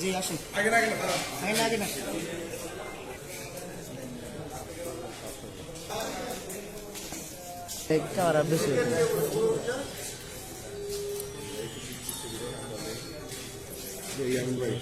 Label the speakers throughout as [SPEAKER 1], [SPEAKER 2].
[SPEAKER 1] জি আসুন
[SPEAKER 2] আগে না আগে না।
[SPEAKER 1] আগে না আগে না ক্যামেরা বেশি
[SPEAKER 2] এই আমি ভাই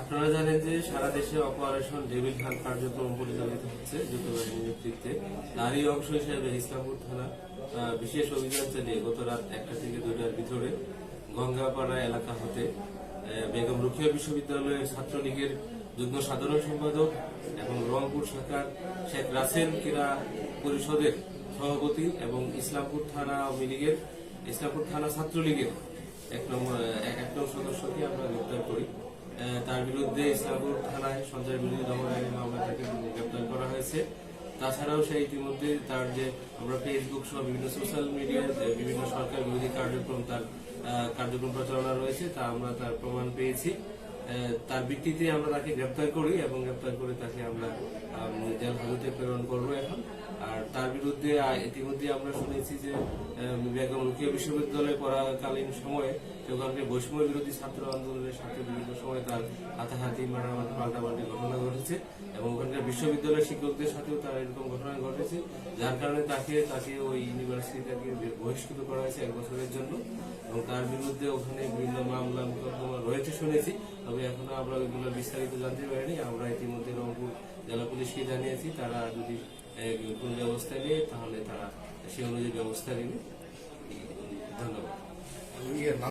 [SPEAKER 3] আপনারা জানেন যে সারা দেশে অপারেশন ডেভিল হান্ট কার্যক্রম পরিচালিত হচ্ছে যুদ্ধ বাহিনীর নেতৃত্বে। তারই অংশ হিসেবে ইসলামপুর থানা বিশেষ অভিযান চালিয়ে গত রাত একটা থেকে দুটার ভিতরে গঙ্গাপাড়া এলাকা হতে বেগম রুখিয়া বিশ্ববিদ্যালয়ের ছাত্রলীগের যুগ্ম সাধারণ সম্পাদক এবং রংপুর শাখার শেখ রাসেল ক্রীড়া পরিষদের সভাপতি এবং ইসলামপুর থানা আওয়ামী লীগের, ইসলামপুর থানা ছাত্রলীগের এক নম্বর এক নম্বর সদস্যকে আমরা গ্রেপ্তার করি। তার বিরুদ্ধে ইসলামপুর থানায় সঞ্চয় বিরোধী দমন আইনের মামলা তাকে গ্রেপ্তার করা হয়েছে। তাছাড়াও সে ইতিমধ্যে তার যে আমরা ফেসবুক সহ বিভিন্ন সোশ্যাল মিডিয়ায় বিভিন্ন সরকার বিরোধী কার্যক্রম তার কার্যক্রম প্রচারণা রয়েছে, তা আমরা তার প্রমাণ পেয়েছি। তার ভিত্তিতে আমরা তাকে গ্রেপ্তার করি এবং গ্রেপ্তার করে তাকে আমরা আম, জেল হাজতে প্রেরণ করব এখন। আর তার বিরুদ্ধে ইতিমধ্যে আমরা শুনেছি যে বেগম রুকিয়া বিশ্ববিদ্যালয়ে পড়াকালীন সময়ে ওখানকে বৈষম্য বিরোধী ছাত্র আন্দোলনের সাথে বিভিন্ন সময় তার হাতাহাতি মারামারি, পাল্টাপাল্টি ঘটনা ঘটেছে এবং ওখানকার বিশ্ববিদ্যালয়ের শিক্ষকদের সাথেও তার এরকম ঘটনা ঘটেছে, যার কারণে তাকে তাকে ওই ইউনিভার্সিটি থেকে বহিষ্কৃত করা হয়েছে এক বছরের জন্য এবং তার বিরুদ্ধে ওখানে বিভিন্ন মামলা, মোকদ্দমা রয়েছে শুনেছি, তবে এখনও আমরা ওইগুলো বিস্তারিত জানতে পারিনি। আমরা ইতিমধ্যে রংপুর জেলা পুলিশকে জানিয়েছি, তারা যদি কোন ব্যবস্থা নেই তাহলে তারা সেই অনুযায়ী ব্যবস্থা নেবে ধন্যবাদ।